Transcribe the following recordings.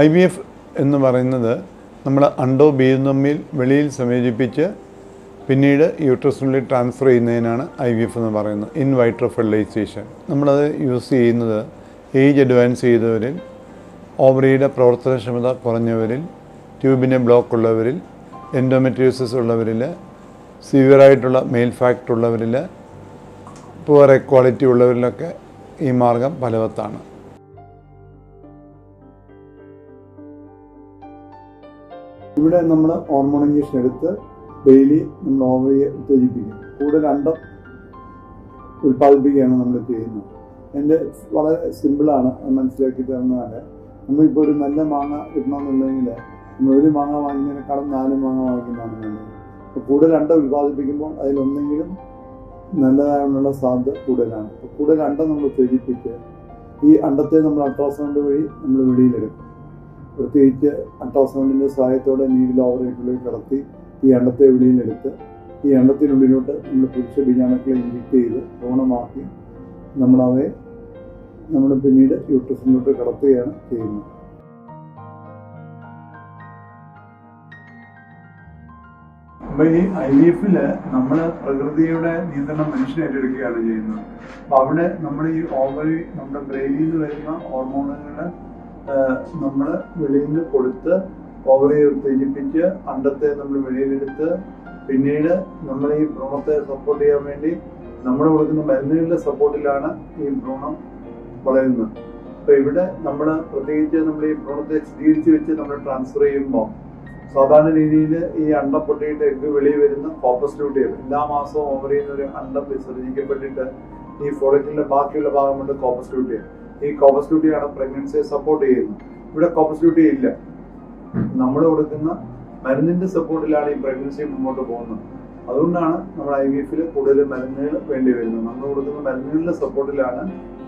I V F എന്ന് പറയുന്നത് നമ്മൾ അണ്ടോ ബീജം തമ്മിൽ വെളിയിൽ സംയോജിപ്പിച്ച് പിന്നീട് യൂട്രസിനുള്ളിൽ ട്രാൻസ്ഫർ ചെയ്യുന്നതിനാണ് ഐ വി എഫ് എന്ന് പറയുന്നത്. ഇൻ വൈട്രോ ഫെർട്ടിലൈസേഷൻ നമ്മളത് യൂസ് ചെയ്യുന്നത് ഏജ് അഡ്വാൻസ് ചെയ്തവരിൽ ഓവറിയുടെ പ്രവർത്തനക്ഷമത കുറഞ്ഞവരിൽ ട്യൂബിനെ ബ്ലോക്ക് ഉള്ളവരിൽ എൻഡോമെട്രിയോസിസ് ഉള്ളവരിൽ സിവിയറായിട്ടുള്ള മെയിൽ ഫാക്ടർ ഉള്ളവരിൽ പുവർ എക്വാളിറ്റി ഉള്ളവരിലൊക്കെ ഈ മാർഗം ഫലവത്താണ്. ഇവിടെ നമ്മൾ ഹോർമോൺ ഇഞ്ചക്ഷൻ എടുത്ത് ഡെയിലി നമ്മൾ ഓവറിയെ ഉത്തേജിപ്പിക്കും. കൂടുതൽ അണ്ടം ഉൽപ്പാദിപ്പിക്കുകയാണ് നമ്മൾ ചെയ്യുന്നത്. എന്റെ വളരെ സിമ്പിളാണ് മനസ്സിലാക്കി തരുന്നതാണ് നമ്മളിപ്പോൾ ഒരു നല്ല മാങ്ങ കിട്ടണമെന്നുണ്ടെങ്കിൽ നമ്മൾ ഒരു മാങ്ങ വാങ്ങിക്കുന്നതിനേക്കാളും നാല് മാങ്ങ വാങ്ങിക്കുന്നതാണ് നല്ലത്. അപ്പോൾ കൂടുതൽ രണ്ടും ഉൽപ്പാദിപ്പിക്കുമ്പോൾ അതിലൊന്നെങ്കിലും നല്ലതായുള്ള സാധ്യത കൂടുതലാണ്. അപ്പോൾ കൂടുതൽ രണ്ടും നമ്മൾ ഉത്തേജിപ്പിച്ച് ഈ അണ്ടത്തെ നമ്മൾ അൾട്രാസൗണ്ട് വഴി നമ്മൾ വെളിയിലെടുക്കും. പ്രത്യേകിച്ച് അൾട്രാസൗണ്ടിന്റെ സഹായത്തോടെ നീഡിൽ ഓവറേറ്റിലേക്ക് കടത്തി ഈ എണ്ണത്തെ വെളിയിലെടുത്ത് ഈ എണ്ണത്തിനുള്ളിലോട്ട് നമ്മൾ പുരുഷ ബീജാണുക്കളെ ഇൻജക്ട് ചെയ്ത് ഭ്രൂണമാക്കി നമ്മളവയെ നമ്മൾ പിന്നീട് യൂട്രസിലോട്ട് കടത്തുകയാണ് ചെയ്യുന്നത്. അപ്പൊ ഈ ഐ എഫിൽ നമ്മൾ പ്രകൃതിയുടെ നിയന്ത്രണം മനുഷ്യനെ ഏറ്റെടുക്കുകയാണ് ചെയ്യുന്നത്. അപ്പൊ അവിടെ നമ്മൾ ഈ ഓവറി നമ്മുടെ ബ്രെയിനിൽ നിന്ന് വരുന്ന ഹോർമോണുകൾ നമ്മൾ വെളിയിൽ നിന്ന് കൊടുത്ത് ഓവറിയെ ഉത്തേജിപ്പിച്ച് അണ്ടത്തെ നമ്മൾ വെളിയിലെടുത്ത് പിന്നീട് നമ്മൾ ഈ ഭ്രൂണത്തെ സപ്പോർട്ട് ചെയ്യാൻ വേണ്ടി നമ്മൾ കൊടുക്കുന്ന മരുന്നുകളുടെ സപ്പോർട്ടിലാണ് ഈ ഭ്രൂണം വളരുന്നത്. അപ്പൊ ഇവിടെ നമ്മൾ പ്രത്യേകിച്ച് നമ്മൾ ഈ ഭ്രൂണത്തെ സ്ഥിരീകരിച്ച് വെച്ച് നമ്മൾ ട്രാൻസ്ഫർ ചെയ്യുമ്പോൾ സാധാരണ രീതിയിൽ ഈ അണ്ടം പൊട്ടിയിട്ട് എഗ് വെളിയിൽ വരുന്ന കോപ്പസ് ഡ്യൂട്ടിയർ എല്ലാ മാസവും ഓവറിയിൽ നിന്ന് ഒരു അണ്ടം വിസർജിക്കപ്പെട്ടിട്ട് ഈ ഫോളിക്കിന്റെ ബാക്കിയുള്ള ഭാഗം കൊണ്ട് കോപ്പസ് ഡ്യൂട്ടിയർ ഈ കോപ്പസ് ഡ്യൂട്ടിയാണ് പ്രഗ്നൻസിയെ സപ്പോർട്ട് ചെയ്യുന്നത്. ഇവിടെ കോപ്പസ് ഡ്യൂട്ടി ഇല്ല. നമ്മൾ കൊടുക്കുന്ന മരുന്നിന്റെ സപ്പോർട്ടിലാണ് ഈ പ്രഗ്നൻസി മുന്നോട്ട് പോകുന്നത്. അതുകൊണ്ടാണ് നമ്മൾ ഐ വി എഫിൽ കൂടുതൽ മരുന്നുകൾ വേണ്ടി വരുന്നത്. നമ്മൾ കൊടുക്കുന്ന മരുന്നുകളുടെ സപ്പോർട്ടിലാണ്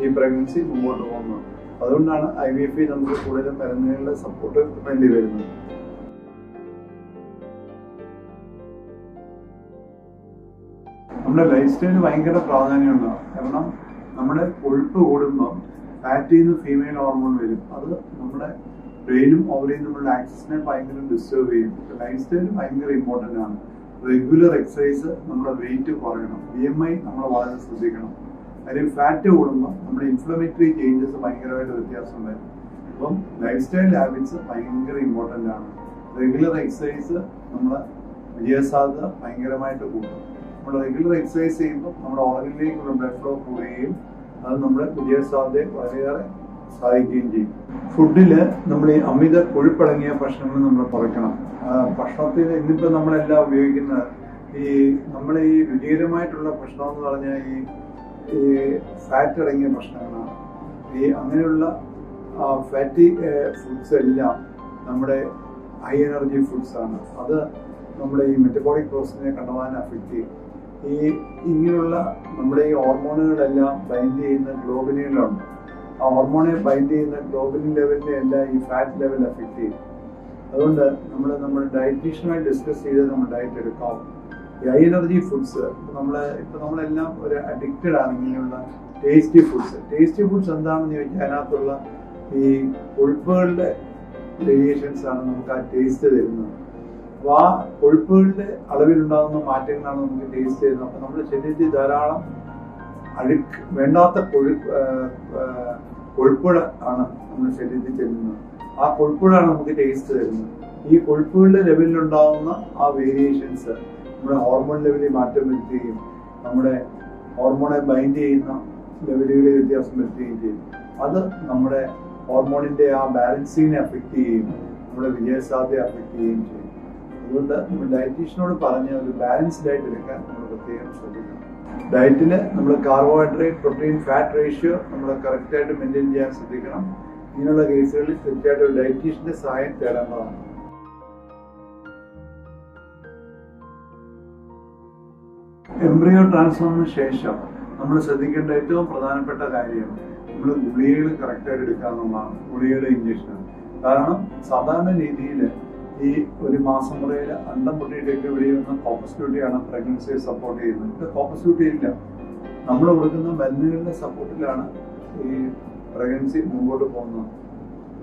ഈ പ്രഗ്നൻസി മുമ്പോട്ട് പോകുന്നത്. അതുകൊണ്ടാണ് ഐ വി എഫ് നമുക്ക് കൂടുതൽ മരുന്നുകളുടെ സപ്പോർട്ട് വേണ്ടി വരുന്നത്. നമ്മുടെ ലൈഫ് സ്റ്റൈലിന് ഭയങ്കര പ്രാധാന്യമുണ്ടാവും കാരണം നമ്മുടെ കൊഴുപ്പ് കൂടുമ്പോൾ ഫാറ്റിൽ നിന്ന് ഫീമെയിൽ ഹോർമോൺ വരും. അത് നമ്മുടെ ബ്രെയിനും ഓവറിയും നമ്മുടെ ആക്സസിനെ ഭയങ്കര ഡിസ്റ്റർബ് ചെയ്യും. ലൈഫ് സ്റ്റൈൽ ഭയങ്കര ഇമ്പോർട്ടന്റ് ആണ്. റെഗുലർ എക്സസൈസ് നമ്മുടെ വെയിറ്റ് കുറയണം. ബി എം ഐ നമ്മൾ വളരെ ശ്രദ്ധിക്കണം. കാര്യം ഫാറ്റ് കൂടുമ്പോൾ നമ്മുടെ ഇൻഫ്ലമേറ്ററി ചേഞ്ചസ് ഭയങ്കരമായിട്ട് വ്യത്യാസം വരും. അപ്പം ലൈഫ് സ്റ്റൈൽ ഹാബിറ്റ്സ് ഭയങ്കര ഇമ്പോർട്ടന്റ് ആണ്. റെഗുലർ എക്സസൈസ് നമ്മുടെ വിജയസാധ്യത ഭയങ്കരമായിട്ട് കൂടും. നമ്മൾ റെഗുലർ എക്സസൈസ് ചെയ്യുമ്പോൾ നമ്മുടെ ഓർഗനിലേക്കുള്ള ബ്ലഡ് ഫ്ലോ കൂടുകയും അത് നമ്മുടെ വിജയസാധ്യതയെ വളരെയേറെ സഹായിക്കുകയും ചെയ്യും. ഫുഡിൽ നമ്മൾ ഈ അമിത കൊഴുപ്പടങ്ങിയ ഭക്ഷണങ്ങൾ നമ്മൾ കുറയ്ക്കണം. ഭക്ഷണത്തിൽ ഇന്നിപ്പോൾ നമ്മളെല്ലാം ഉപയോഗിക്കുന്ന ഈ നമ്മൾ ഈ രുചികരമായിട്ടുള്ള ഭക്ഷണം എന്ന് പറഞ്ഞാൽ ഈ ഈ ഫാറ്റ് അടങ്ങിയ ഭക്ഷണങ്ങളാണ്. ഈ അങ്ങനെയുള്ള ഫാറ്റി ഫുഡ്സ് എല്ലാം നമ്മുടെ ഹൈ എനർജി ഫുഡ്സാണ് അത് നമ്മുടെ ഈ മെറ്റബോളിക് പ്രോസസ്സിനെ കണ്ടമാനം അഫക്റ്റ് ചെയ്യും. ഈ ഇങ്ങനെയുള്ള നമ്മുടെ ഈ ഹോർമോണുകളെല്ലാം ബൈൻഡ് ചെയ്യുന്ന ഗ്ലോബിനുകളുണ്ട് ആ ഹോർമോണെ ബൈൻഡ് ചെയ്യുന്ന ഗ്ലോബിൻ ലെവലിനെ എല്ലാം ഈ ഫാറ്റ് ലെവൽ അഫക്റ്റ് ചെയ്യും. അതുകൊണ്ട് നമ്മൾ നമ്മൾ ഡയറ്റീഷ്യനായി ഡിസ്കസ് ചെയ്ത് നമ്മൾ ഡയറ്റ് എടുക്കാം. ഈ ഹൈ എനർജി ഫുഡ്സ് നമ്മൾ ഇപ്പം നമ്മളെല്ലാം ഒരു അഡിക്റ്റഡ് ആണ് ഇങ്ങനെയുള്ള ടേസ്റ്റി ഫുഡ്സ് ടേസ്റ്റി ഫുഡ്സ് എന്താണെന്ന് ചോദിച്ചാൽ അതിനകത്തുള്ള ഈ ഉൾപ്പുകളുടെ വേരിയേഷൻസ് ആണ് നമുക്ക് ആ ടേസ്റ്റ് തരുന്നത്. ആ കൊഴുപ്പുകളുടെ അളവിലുണ്ടാകുന്ന മാറ്റങ്ങളാണ് നമുക്ക് ടേസ്റ്റ് ചെയ്യുന്നത്. അപ്പൊ നമ്മുടെ ശരീരത്തിൽ ധാരാളം അഴുക്ക് വേണ്ടാത്ത കൊഴുപ്പ് കൊഴുപ്പുകൾ ആണ് നമ്മുടെ ശരീരത്തിൽ ചെല്ലുന്നത്. ആ കൊഴുപ്പുകളാണ് നമുക്ക് ടേസ്റ്റ് തരുന്നത്. ഈ കൊഴുപ്പുകളുടെ ലെവലിലുണ്ടാകുന്ന ആ വേരിയേഷൻസ് നമ്മുടെ ഹോർമോൺ ലെവലിൽ മാറ്റം വരുത്തുകയും നമ്മുടെ ഹോർമോണെ ബൈൻഡ് ചെയ്യുന്ന ലെവലുകളിൽ വ്യത്യാസം വരുത്തുകയും ചെയ്യും. അത് നമ്മുടെ ഹോർമോണിന്റെ ആ ബാലൻസിനെ അഫക്റ്റ് ചെയ്യും നമ്മുടെ വിജയസാധ്യത അഫക്റ്റ് ചെയ്യുകയും ചെയ്യും. അതുകൊണ്ട് നമ്മൾ ഡയറ്റീഷ്യനോട് പറഞ്ഞ ഒരു ബാലൻസ് ഡയറ്റ് എടുക്കാൻ നമ്മൾ പ്രത്യേകം ശ്രദ്ധിക്കണം. ഡയറ്റിൽ നമ്മൾ കാർബോഹൈഡ്രേറ്റ് പ്രോട്ടീൻ ഫാറ്റ് റേഷ്യോ നമ്മൾ കറക്റ്റായിട്ട് മെയിന്റെയിൻ ചെയ്യാൻ ശ്രദ്ധിക്കണം. ഇങ്ങനെയുള്ള കേസുകളിൽ തീർച്ചയായിട്ടും ഒരു ഡയറ്റീഷ്യന്റെ സഹായം തേടേണ്ടതാണ് എംബ്രിയോ ട്രാൻസ്ഫോമിന് ശേഷം നമ്മൾ ശ്രദ്ധിക്കേണ്ട ഏറ്റവും പ്രധാനപ്പെട്ട കാര്യം നമ്മൾ ഗുളികകൾ കറക്റ്റായിട്ട് എടുക്കുക എന്നുള്ളതാണ് ഗുളികയുടെ ഇഞ്ചക്ഷൻ കാരണം സാധാരണ രീതിയിൽ ഈ ഒരു മാസം മുറയിൽ അണ്ടം പൊട്ടിയിട്ടൊക്കെ വെളിയുന്ന കോപ്പസ് ഡ്യൂട്ടിയാണ് പ്രഗ്നൻസിയെ സപ്പോർട്ട് ചെയ്യുന്നത്. ഇത് കോപ്പസ് ഡ്യൂട്ടി ഇല്ല. നമ്മൾ കൊടുക്കുന്ന മരുന്നുകളുടെ സപ്പോർട്ടിലാണ് ഈ പ്രഗ്നൻസി മുമ്പോട്ട് പോകുന്നത്.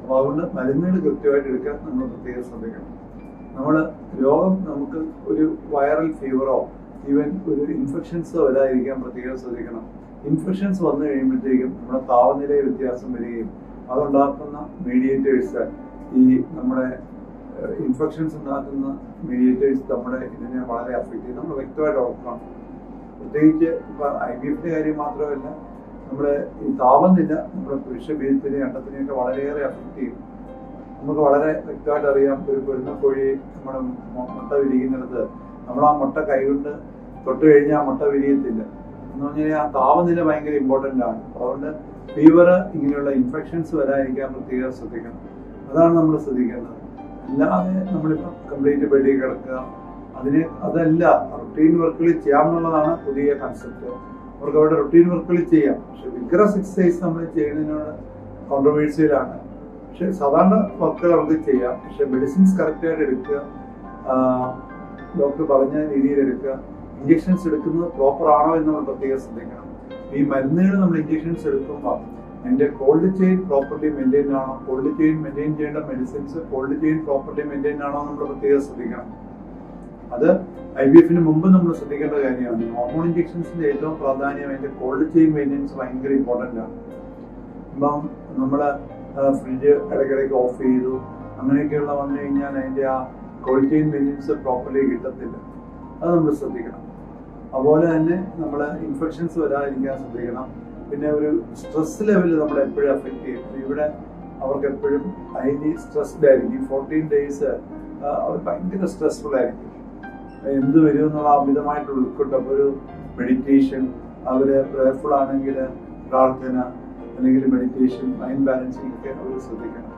അപ്പോൾ അതുകൊണ്ട് മരുന്നുകൾ കൃത്യമായിട്ട് എടുക്കാൻ നമ്മൾ പ്രത്യേകം ശ്രദ്ധിക്കണം. നമ്മൾ രോഗം നമുക്ക് ഒരു വൈറൽ ഫീവറോ ഈവൻ ഒരു ഇൻഫെക്ഷൻസോ വരാതിരിക്കാൻ പ്രത്യേകം ശ്രദ്ധിക്കണം. ഇൻഫെക്ഷൻസ് വന്നു കഴിയുമ്പോഴത്തേക്കും നമ്മുടെ താപനിലയിൽ വ്യത്യാസം വരികയും അതുണ്ടാക്കുന്ന മീഡിയേറ്റേഴ്സ് ഈ നമ്മുടെ ഇൻഫെക്ഷൻസ് ഉണ്ടാക്കുന്ന മീഡിയേറ്റേഴ്സ് നമ്മുടെ ഇതിനെ വളരെ അഫക്റ്റ് ചെയ്യും. നമ്മൾ വ്യക്തമായിട്ട് ഓർക്കണം. പ്രത്യേകിച്ച് ഇപ്പൊ ഐ ബി എഫിന്റെ കാര്യം മാത്രമല്ല നമ്മുടെ ഈ താപനില നമ്മുടെ പുരുഷ ബീജത്തിനെ അണ്ടത്തിനെയൊക്കെ വളരെയേറെ അഫക്റ്റ് ചെയ്യും. നമുക്ക് വളരെ വ്യക്തമായിട്ട് അറിയാം ഒരു പെരുന്നക്കോഴി നമ്മുടെ മൊ- മുട്ട വിരിക്കുന്നിടത്ത് നമ്മൾ ആ മുട്ട കൈകൊണ്ട് തൊട്ട് കഴിഞ്ഞാൽ ആ മുട്ട വിരിയത്തില്ല. എന്ന് പറഞ്ഞാൽ ആ താപനില ഭയങ്കര ഇമ്പോർട്ടന്റ് ആണ്. അതുകൊണ്ട് ഫീവർ ഇങ്ങനെയുള്ള ഇൻഫെക്ഷൻസ് വരാതിരിക്കാൻ പ്രത്യേകം ശ്രദ്ധിക്കണം. അതാണ് നമ്മൾ ശ്രദ്ധിക്കേണ്ടത്. അല്ലാതെ നമ്മളിപ്പോൾ കംപ്ലീറ്റ് ബെഡിൽ കിടക്കുക അതിന് അതല്ല റുട്ടീൻ വർക്കുകൾ ചെയ്യാം എന്നുള്ളതാണ് പുതിയ കൺസെപ്റ്റ് അവർക്ക് അവിടെ റുട്ടീൻ വർക്കുകൾ ചെയ്യാം. പക്ഷെ വിഗ്രസ് എക്സസൈസ് നമ്മൾ ചെയ്യുന്നതിനോട് കോൺട്രവേഴ്സിയിലാണ് പക്ഷെ സാധാരണ വർക്കുകൾ അവർക്ക് ചെയ്യാം. പക്ഷെ മെഡിസിൻസ് കറക്റ്റായിട്ട് എടുക്കുക ഡോക്ടർ പറഞ്ഞ രീതിയിൽ എടുക്കുക ഇഞ്ചെക്ഷൻസ് എടുക്കുന്നത് പ്രോപ്പർ ആണോ എന്ന് നമ്മൾ പ്രത്യേകം ശ്രദ്ധിക്കണം. ഈ മരുന്നുകൾ നമ്മൾ ഇഞ്ചെക്ഷൻസ് എടുക്കുമ്പോൾ അതിന്റെ കോൾഡ് ചെയിൻ പ്രോപ്പർലി മെയിന്റെയിൻ ആണോ. കോൾഡ് ചെയിൻ മെയിന്റെയിൻ ചെയ്യേണ്ട medicines cold chain properly maintain ആണോ നമ്മൾ പ്രത്യേകം ശ്രദ്ധിക്കണം. അത് ഐ ബി എഫിന് മുമ്പ് നമ്മൾ ശ്രദ്ധിക്കേണ്ട കാര്യമാണ്. ഹോർമോൺ ഇഞ്ചെക്ഷൻസിന്റെ ഏറ്റവും പ്രാധാന്യം അതിന്റെ കോൾഡ് ചെയിൻ മെയിന്റെനൻസ് ഭയങ്കര ഇമ്പോർട്ടന്റ് ആണ്. ഇപ്പം നമ്മൾ ഫ്രിഡ്ജ് ഇടയ്ക്കിടയ്ക്ക് ഓഫ് ചെയ്തു. അങ്ങനെയൊക്കെയുള്ള വന്നു കഴിഞ്ഞാൽ അതിന്റെ ആ കോൾഡ് ചെയിൻ മെയിന്റെനൻസ് പ്രോപ്പർലി കിട്ടത്തില്ല. അത് നമ്മൾ ശ്രദ്ധിക്കണം. അതുപോലെ തന്നെ നമ്മൾ ഇൻഫെക്ഷൻസ് വരാതിരിക്കാൻ ശ്രദ്ധിക്കണം. പിന്നെ ഒരു സ്ട്രെസ് ലെവൽ നമ്മളെ എപ്പോഴും അഫക്റ്റ് ചെയ്യും. ഇവിടെ അവർക്ക് എപ്പോഴും ഹൈലി സ്ട്രെസ്ഡ് ആയിരിക്കും. ഈ ഫോർട്ടീൻ ഡേയ്സ് അവർ ഭയങ്കര സ്ട്രെസ്ഫുൾ ആയിരിക്കും. എന്ത് വരും എന്നുള്ള അമിതമായിട്ടുള്ള അപ്പോൾ ഒരു മെഡിറ്റേഷൻ അവർ പ്രയർഫുൾ ആണെങ്കിൽ പ്രാർത്ഥന അല്ലെങ്കിൽ മെഡിറ്റേഷൻ മൈൻഡ് ബാലൻസിങ് ഒക്കെ അവർ ശ്രദ്ധിക്കണം.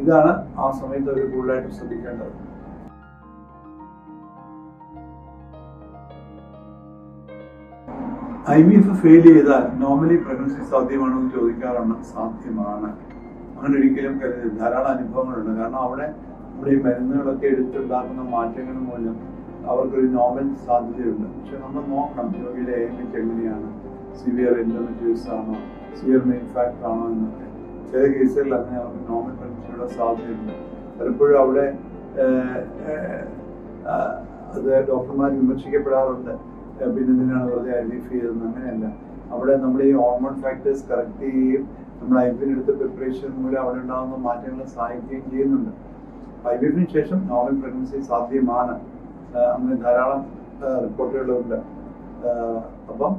ഇതാണ് ആ സമയത്ത് അവർ കൂടുതലായിട്ട് ശ്രദ്ധിക്കേണ്ടത്. ഐ വി എഫ് ഫെയിൽ ചെയ്താൽ നോർമലി പ്രഗ്നൻസി സാധ്യമാണോ എന്ന് ചോദിക്കാറുണ്ട് സാധ്യമാണ്. അങ്ങനെ ഒരിക്കലും കരുതരുത്. ധാരാളം അനുഭവങ്ങളുണ്ട്. കാരണം അവിടെ നമ്മുടെ ഈ മരുന്നുകളൊക്കെ എടുത്തുണ്ടാക്കുന്ന മാറ്റങ്ങൾ മൂലം അവർക്കൊരു നോർമൽ സാധ്യതയുണ്ട്. പക്ഷെ നമ്മൾ നോക്കണം. രോഗിയുടെ എയിമിറ്റ് എങ്ങനെയാണ്? സിവിയർ എൻഡോമെട്രിയോസ് ആണോ? സിവിയർ മെയിൻ ഫാക്ടർ ആണോ എന്നൊക്കെ. ചില കേസുകളിൽ അങ്ങനെ അവർക്ക് നോർമൽ പ്രഗ്നൻസിയുടെ സാധ്യതയുണ്ട്. പലപ്പോഴും അവിടെ അത് ഡോക്ടർമാർ വിമർശിക്കപ്പെടാറുണ്ട്. പിന്നെ എന്തിനാണ് വെറുതെ ഐ വി എഫ് ചെയ്തത് അങ്ങനെയല്ല. അവിടെ നമ്മൾ ഈ ഹോർമോൺ ഫാക്ടേഴ്സ് കറക്റ്റ് ചെയ്യുകയും നമ്മൾ ഐ വി എടുത്ത പ്രിപ്പറേഷൻ മൂലം അവിടെ ഉണ്ടാകുന്ന മാറ്റങ്ങളെ സഹായിക്കുകയും ചെയ്യുന്നുണ്ട്. ഐ വി എഫിന് ശേഷം നോർമൽ പ്രഗ്നൻസി സാധ്യമാണ്. അങ്ങനെ ധാരാളം റിപ്പോർട്ടുകളുണ്ട് അപ്പം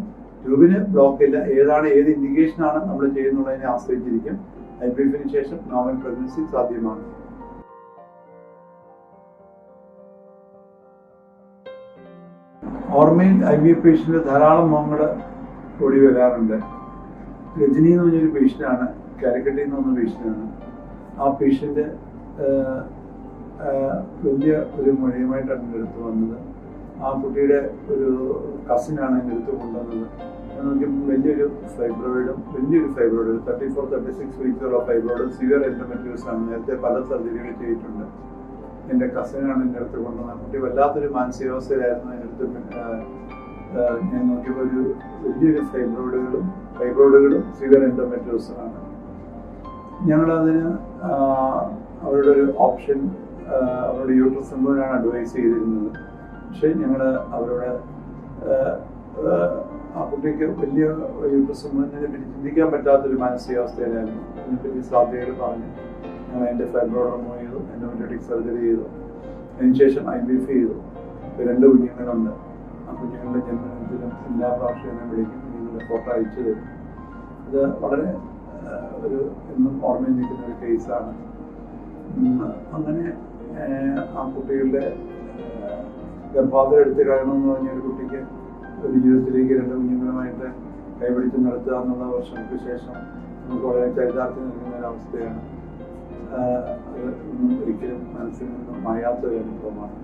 ട്യൂബിന് ബ്ലോക്ക് ഇല്ല. ഏതാണ് ഏത് ഇൻഡിക്കേഷൻ ആണ് നമ്മൾ ചെയ്യുന്നുള്ളതിനെ ആശ്രയിച്ചിരിക്കും. ഐ ബി എഫിന് ശേഷം നോർമൽ പ്രഗ്നൻസി സാധ്യമാണ്. ഓർമ്മയിൽ ഐ വി എഫ് പേഷ്യന്റ് ധാരാളം മുഖങ്ങൾ ഓടി വരാറുണ്ട്. രജനി എന്ന് പറഞ്ഞൊരു പേഷ്യന്റാണ് കാലിക്കട്ടിൽ നിന്ന് വന്ന പേഷ്യന്റാണ് ആ പേഷ്യന്റ് വലിയ ഒരു മൊഴിയുമായിട്ടാണ് എന്റെ അടുത്ത് വന്നത്. ആ കുട്ടിയുടെ ഒരു കസിനാണ് എന്റെ അടുത്ത് കൊണ്ടുവന്നത്. വലിയൊരു ഫൈബ്രോയിഡും വലിയൊരു fibroid thirty four thirty six വീക്സുള്ള ഫൈബ്രോയിഡും സിവിയർ എൻഡോമെട്രിയോസ് ആണ്. നേരത്തെ പല സർജറികൾ ചെയ്തിട്ടുണ്ട്. എന്റെ കസിനാണ് എന്റെ അടുത്ത് കൊണ്ടുവന്നത്. കുട്ടി വല്ലാത്തൊരു മാനസികാവസ്ഥയിലായിരുന്നു. എന്റെ അടുത്ത് ഞാൻ നോക്കിയപ്പോൾ ഒരു വലിയൊരു ഫൈബ്രോയിഡുകളും ഫൈബ്രോയിഡുകളും സിവിയർ എൻഡോമെട്രിയോസും ആണ് ഞങ്ങളതിന് അവരുടെ ഒരു ഓപ്ഷൻ അവരുടെ യൂട്രസ് എന്തോനാണ് അഡ്വൈസ് ചെയ്തിരുന്നത്. പക്ഷേ ഞങ്ങൾ അവരുടെ ആ കുട്ടിക്ക് വലിയ യൂട്രസ് പറ്റി ചിന്തിക്കാൻ പറ്റാത്തൊരു മാനസികാവസ്ഥയിലായിരുന്നു. അതിനെപ്പറ്റി സാധ്യതകൾ പറഞ്ഞു ഞങ്ങൾ എന്റെ ഫൈബ്രോയിഡ് റിമൂവ് ചെയ്തു എൻഡോമെട്രിക് സർജറി ചെയ്തു. അതിനുശേഷം ഐ ബി എഫ് ചെയ്തു. രണ്ട് കുഞ്ഞുങ്ങളുണ്ട്. ആ കുഞ്ഞുങ്ങളുടെ ജന്മദിനത്തിലും എല്ലാ പ്രാവശ്യവും എന്നെ വിളിക്കും. കുഞ്ഞുങ്ങളുടെ ഫോട്ടോ അയച്ചു തരും. അത് വളരെ ഒരു എന്നും ഓർമ്മയിൽ നിൽക്കുന്ന ഒരു കേസാണ് അങ്ങനെ ആ കുട്ടികളുടെ ഗർഭാതരം എടുത്ത് കഴിയണമെന്ന് പറഞ്ഞ ഒരു കുട്ടിക്ക് ഒരു ജീവിതത്തിലേക്ക് രണ്ട് കുഞ്ഞുങ്ങളുമായിട്ട് കൈപിടിച്ച് നടത്തുക എന്നുള്ള വർഷങ്ങൾക്ക് ശേഷം നമുക്ക് വളരെ ചരിതാർത്ഥ്യം നൽകുന്ന ഒരു അവസ്ഥയാണ്. ഒരിക്കലും മനസ്സിൽ നിന്നും മായാത്ത ഒരു അനുഭവമാണ്.